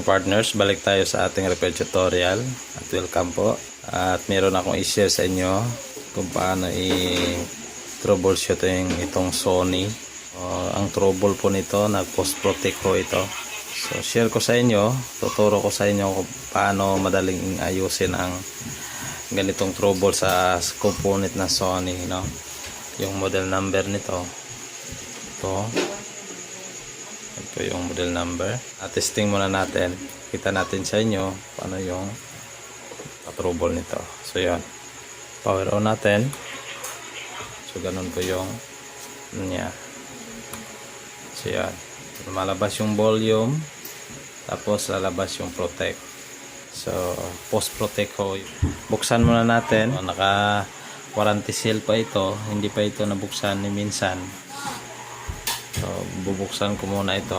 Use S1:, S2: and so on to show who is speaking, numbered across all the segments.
S1: ka-partners, balik tayo sa ating repair tutorial at welcome po. At meron akong i-share sa inyo kung paano i-troubleshooting itong Sony. Uh, ang trouble po nito, nag-post protect ko ito. So share ko sa inyo, tuturo ko sa inyo kung paano madaling ayusin ang ganitong trouble sa component na Sony, no? Yung model number nito. Ito. Ito yung model number. At testing muna natin. Kita natin sa inyo paano yung trouble nito. So yun. Power on natin. So ganun po yung ano niya. So yan. Lumalabas yung volume. Tapos lalabas yung protect. So post protect ko. Buksan muna natin. So, naka warranty seal pa ito. Hindi pa ito nabuksan ni minsan. So, bubuksan ko muna ito.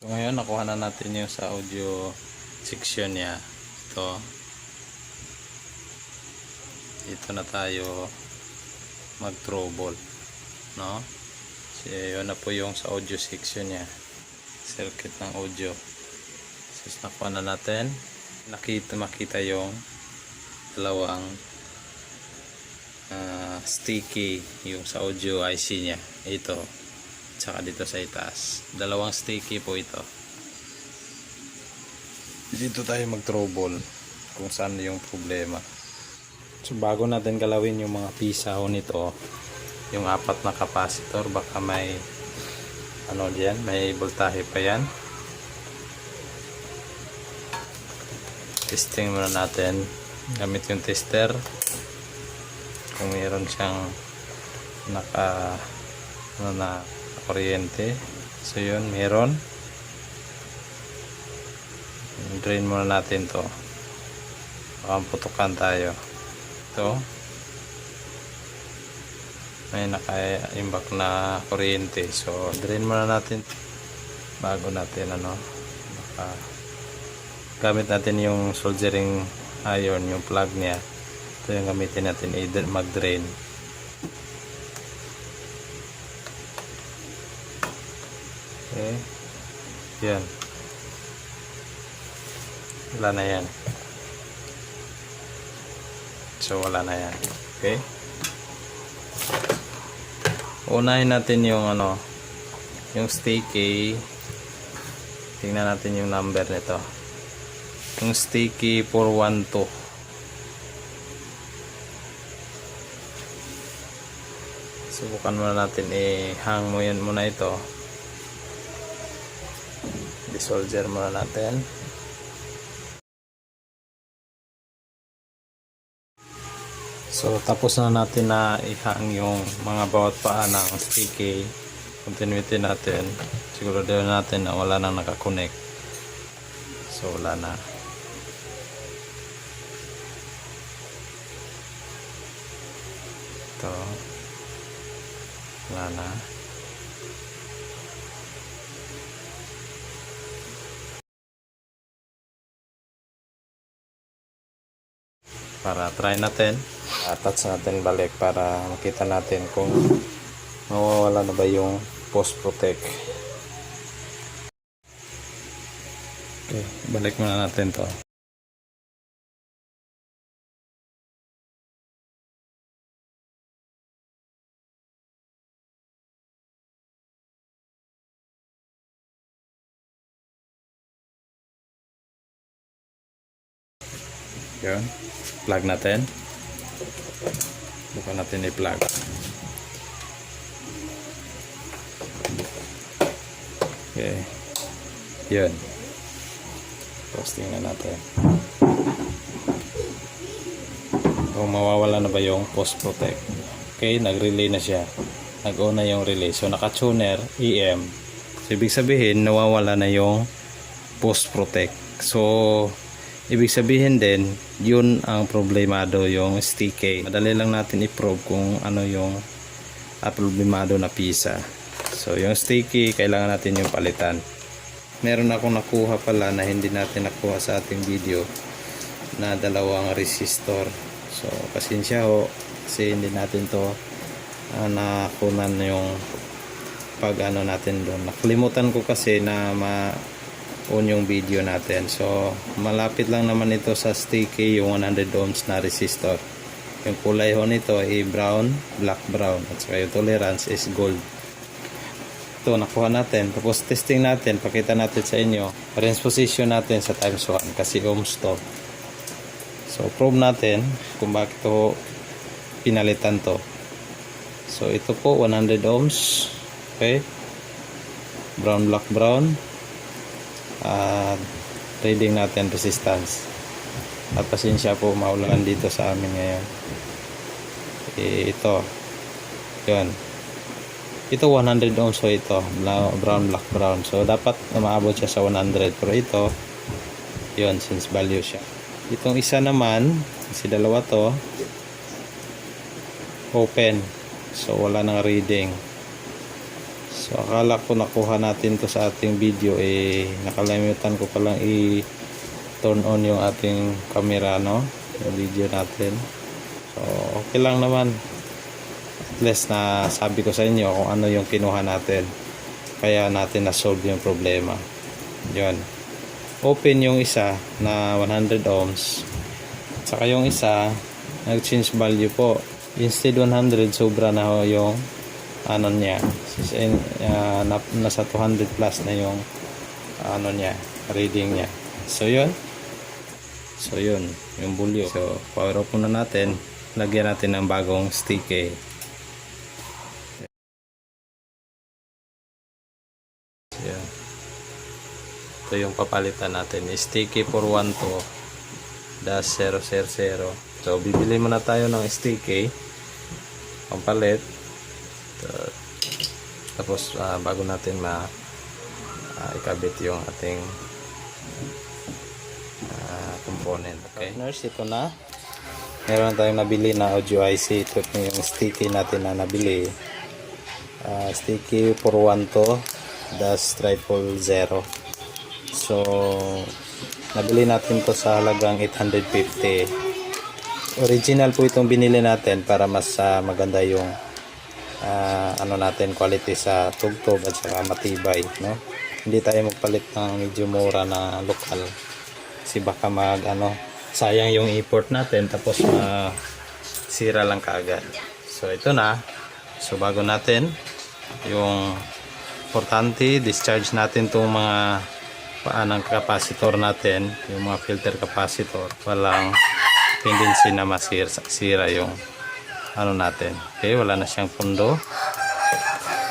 S1: So, ngayon, nakuha na natin yung sa audio section niya. Ito. Dito na tayo mag-trouble. No? So, yun na po yung sa audio section niya. Circuit ng audio. So, nakuha na natin. Nakita, makita yung dalawang ah, sticky yung sa audio IC niya. Ito tsaka dito sa itaas. Dalawang sticky po ito. Dito tayo mag-trouble kung saan yung problema. So bago natin galawin yung mga pisaw nito, yung apat na capacitor, baka may ano diyan, may voltahe pa yan. Testing muna natin gamit yung tester kung meron siyang naka ano na kuryente. So yun meron. Drain muna natin to. Baka putukan tayo. Ito. May naka-imbak na kuryente. So drain muna natin. Bago natin ano naka gamit natin yung soldering iron yung plug niya. Ito yung gamitin natin i- mag-drain Okay. Yan. Wala na yan. So, wala na yan. Okay. Unahin natin yung ano, yung sticky. Tingnan natin yung number nito. Yung sticky 412. Subukan muna natin i-hang mo yan muna ito soldier muna natin. So tapos na natin na ihang yung mga bawat paa ng sticky continuity natin. Siguro din natin na wala nang nakakonect. So wala na. Ito. Wala na para try natin. Attach natin balik para makita natin kung mawawala na ba yung post protect okay balik muna natin to. Yun. Plug natin. Bukan natin i-plug. Okay. Yun. Tapos tingnan natin. Kung mawawala na ba yung post protect. Okay, nag-relay na siya. Nag-on na yung relay. So naka-tuner, EM. So ibig sabihin, nawawala na yung post protect. So ibig sabihin din, yun ang problemado yung sticky. Madali lang natin i-probe kung ano yung ah, problemado na pisa. So yung sticky, kailangan natin yung palitan. Meron akong nakuha pala na hindi natin nakuha sa ating video na dalawang resistor. So pasensya ho kasi hindi natin to uh, nakunan yung pag ano natin doon. Nakalimutan ko kasi na ma on yung video natin. So malapit lang naman ito sa sticky yung 100 ohms na resistor. Yung kulay ho nito ay brown, black brown. At saka yung tolerance is gold. Ito nakuha natin. Tapos testing natin. Pakita natin sa inyo. Range position natin sa times 1 kasi ohms to. So probe natin kung bakit to pinalitan to. So ito po 100 ohms. Okay. Brown black brown at reading natin resistance. At pasensya po maulan dito sa amin ngayon. Eh, ito. Yun. Ito 100 ohms so ito. Brown black brown. So dapat na maabot siya sa 100 pero ito yun since value siya. Itong isa naman kasi dalawa to open. So wala nang reading so akala ko nakuha natin to sa ating video eh nakalimutan ko palang i turn on yung ating camera no? Yung video natin. So okay lang naman. At least na sabi ko sa inyo kung ano yung kinuha natin. Kaya natin na-solve yung problema. Yun. Open yung isa na 100 ohms. Saka yung isa nag-change value po. Instead 100 sobra na yung ano niya Sis- uh, na, nasa 200 plus na yung ano niya reading niya so yun so yun yung bulyo so power off muna natin lagyan natin ng bagong sticky Yan. Ito yung papalitan natin. Sticky for 1 to dash 000. So, bibili muna tayo ng sticky. Pampalit. Ta- Tapos, ah, bago natin ma ah, ikabit yung ating ah, component. Okay. Nurse, ito na. Meron tayong nabili na audio IC. Ito yung sticky natin na nabili. Ah, sticky for 1 to dash triple zero so nabili natin to sa halagang 850 original po itong binili natin para mas ah, maganda yung ah, ano natin quality sa tugtog at saka matibay no? Hindi tayo magpalit ng medyo mura na lokal. Kasi baka mag ano sayang yung import natin tapos ma sira lang kaagad. So ito na. So bago natin yung importante discharge natin itong mga paanang capacitor natin yung mga filter capacitor. Walang tendency na masira sira yung ano natin. Okay wala na siyang pundo.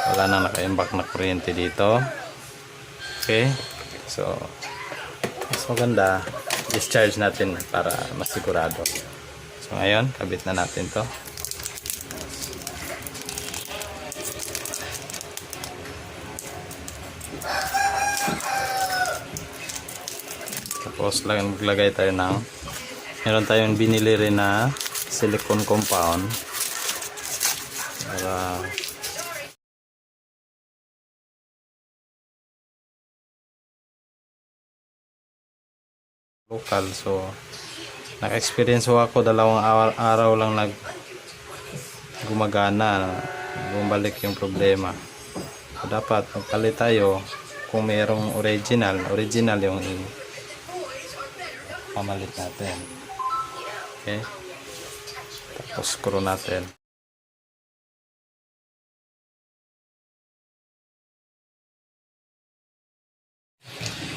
S1: Wala na nakaimbak na kuryente dito. Okay so mas maganda discharge natin para masigurado. So ngayon kabit na natin to. Tapos maglagay tayo ng meron tayong binili rin na silicone compound para local so naka-experience ho ako dalawang araw, araw lang nag gumagana bumalik yung problema so, dapat magpalit tayo kung mayroong original original yung pamalit natin. Okay? Tapos screw natin.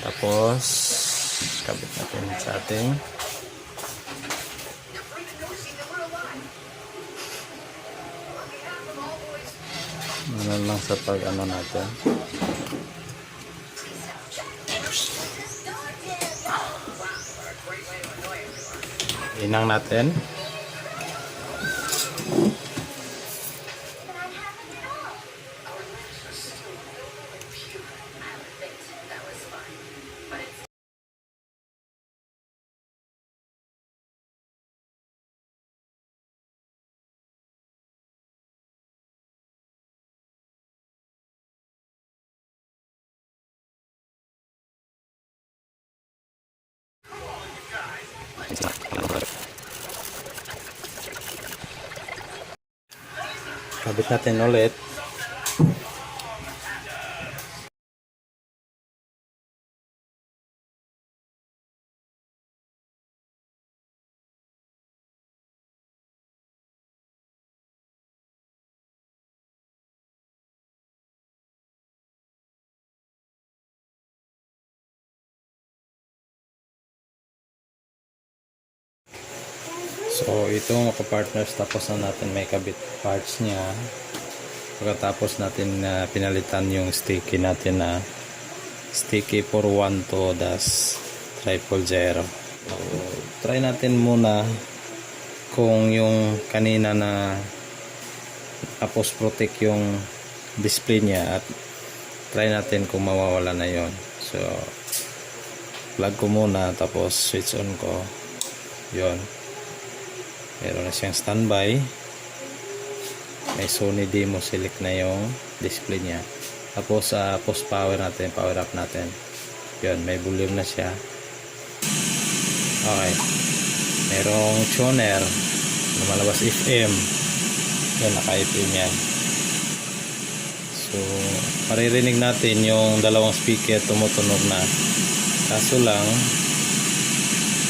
S1: Tapos, kabit natin sa ating Ano lang sa pag ano natin. Inang natin. Kabit natin ulit. So, itong partners tapos na natin may kabit parts niya. Pagkatapos natin na pinalitan yung sticky natin na sticky 412 das triple zero. So, try natin muna kung yung kanina na tapos protect yung display niya at try natin kung mawawala na yon. So, plug ko muna tapos switch on ko. Yon meron na siyang standby. May Sony demo select na yung display niya. Tapos sa post power natin power up natin. Yun may volume na siya. Okay. Merong tuner lumalabas FM yun naka FM yan. So maririnig natin yung dalawang speaker tumutunog na. Kaso lang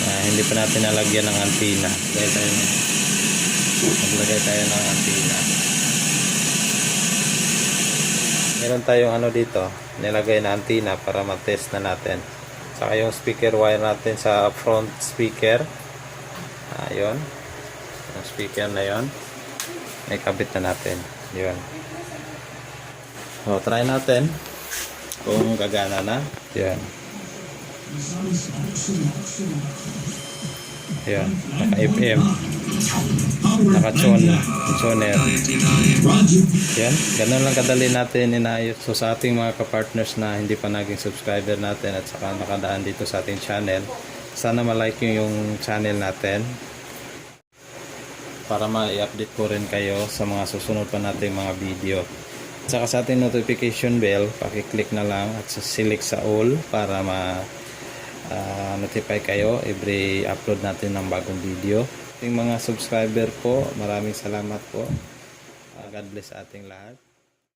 S1: Ah, hindi pa natin nalagyan ng antina. Lagay tayo ng maglagay tayo ng antina. Meron tayong ano dito, nilagay na antina para matest na natin. Saka yung speaker wire natin sa front speaker. Ayun. Yung speaker na yon. May kabit na natin. Yun. So, try natin kung gagana na. Yan. Ayan, naka-FM. Naka-tune, tuner. Yan, ganun lang kadali natin inayos. So sa ating mga kapartners na hindi pa naging subscriber natin at saka nakadaan dito sa ating channel, sana malike nyo yung channel natin para ma-update ko rin kayo sa mga susunod pa nating mga video. At saka sa ating notification bell, pakiclick na lang at select sa all para ma ah, notify kayo every upload natin ng bagong video. Yung mga subscriber po, maraming salamat po. Ah, God bless sa ating lahat.